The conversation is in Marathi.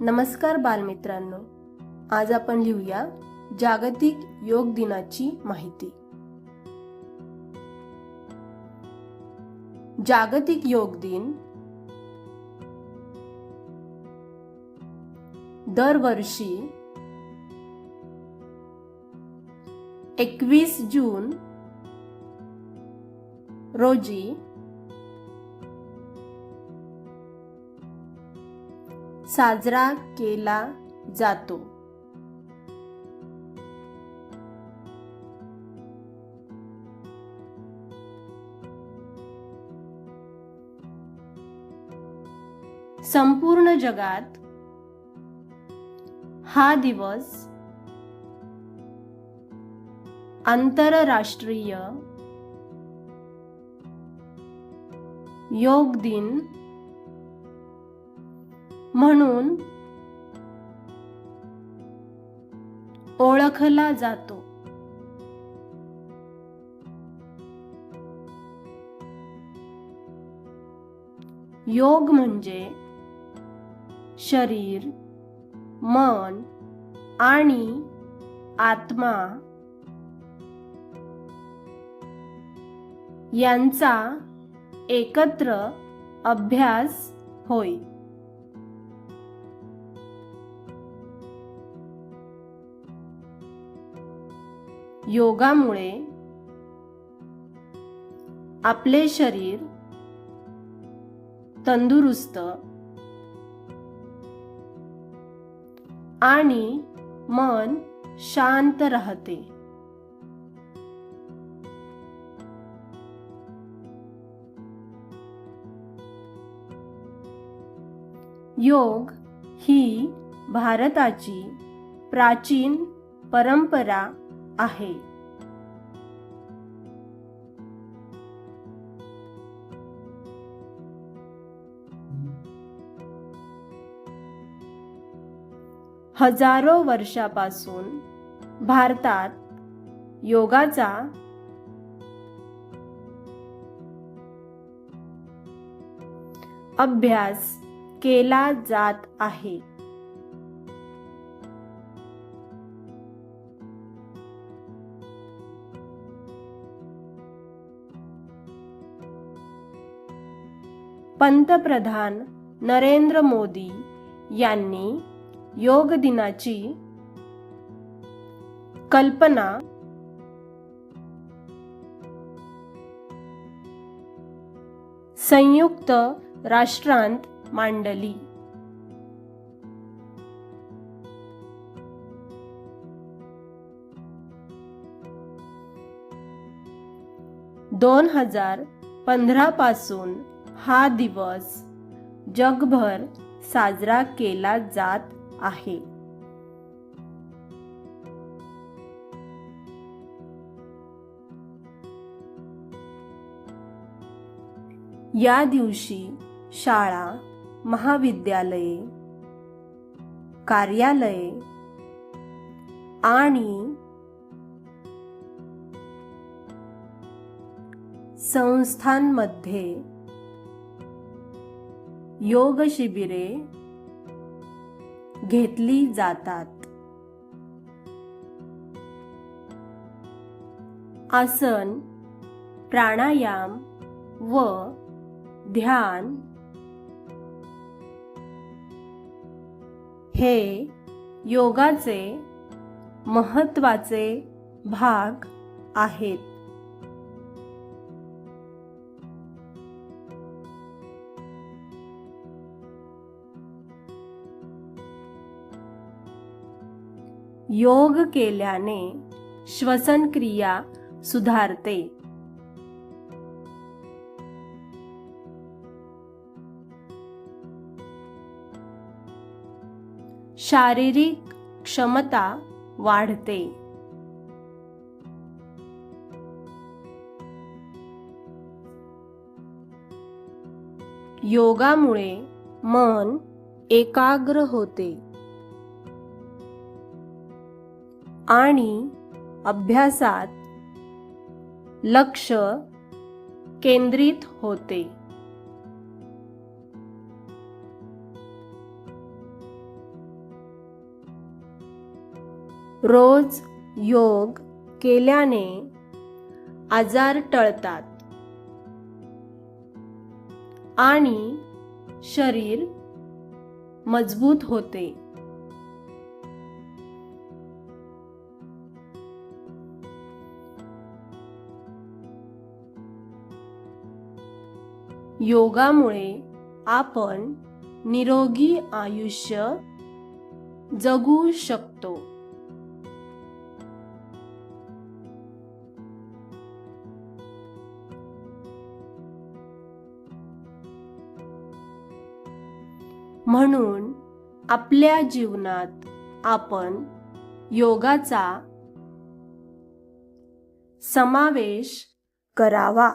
नमस्कार बालमित्रांनो. आज आपण लिहूया जागतिक योग दिनाची माहिती. जागतिक योग दिन दरवर्षी एकवीस जून रोजी साजरा केला जातो. संपूर्ण जगात हा दिवस आंतरराष्ट्रीय योग दिन म्हणून ओळखला जातो. योग म्हणजे शरीर मन आणि आत्मा. यांचा एकत्र अभ्यास होय. योगामुळे आपले शरीर तंदुरुस्त आणि मन शांत राहते. योग ही भारताची प्राचीन परंपरा आहे. हजारो वर्षापासून भारतात योगाचा अभ्यास केला जात आहे. पंतप्रधान नरेंद्र मोदी यांनी योग दिनाची कल्पना संयुक्त राष्ट्रांत मांडली. दोन हजार पंधरा पासून हा दिवस जगभर साजरा केला जात आहे. या दिवशी शाळा महाविद्यालये कार्यालये आणि संस्थांमध्ये योग शिबिरे घेतली जातात. आसन प्राणायाम व ध्यान हे योगाचे महत्त्वाचे भाग आहेत. योग केल्याने श्वसनक्रिया सुधारते. शारीरिक क्षमता वाढते. योगामुळे मन एकाग्र होते. आणि अभ्यासात लक्ष केंद्रित होते. रोज योग केल्याने आजार टळतात. आणि शरीर मजबूत होते. योगामुळे आपण निरोगी आयुष्य जगू शकतो. म्हणून आपल्या जीवनात आपण योगाचा समावेश करावा.